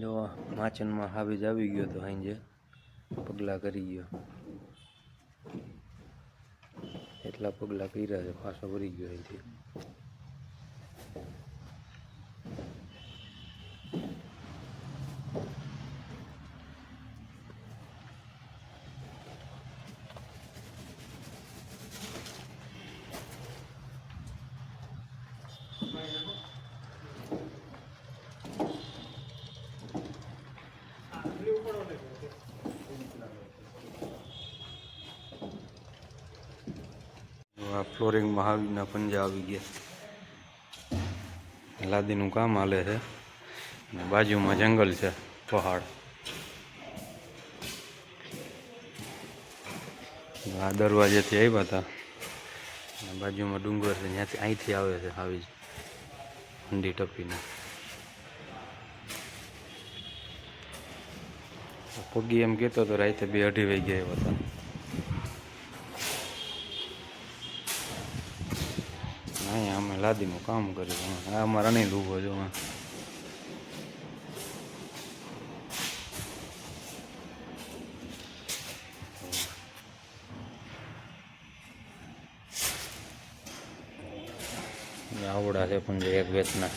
જો માચનમાં હાવીજ આવી ગયો તો સાંજે પગલાં કરી ગયો. એટલા પગલાં કર્યા છે, પાછો ભરી ગયો અહીંથી. આ ફ્લોરિંગ મહાવીરના પંજા આવી ગયા. લાદીનું કામ હાલે છે. બાજુમાં જંગલ છે, પહાડ. આ દરવાજેથી આવ્યા હતા. બાજુમાં ડુંગર છે, ત્યાંથી અહીંથી આવે છે, આવી જ ઊંડી ટપીને. પગી એમ કહેતો હતો રાતે બે અઢી વાગ્યા આવ્યા હતા. અહીંયા અમે લાદીનું કામ કર્યું આ અમારા નહીં ઊભો જો આવડા છે પણ એક વેચના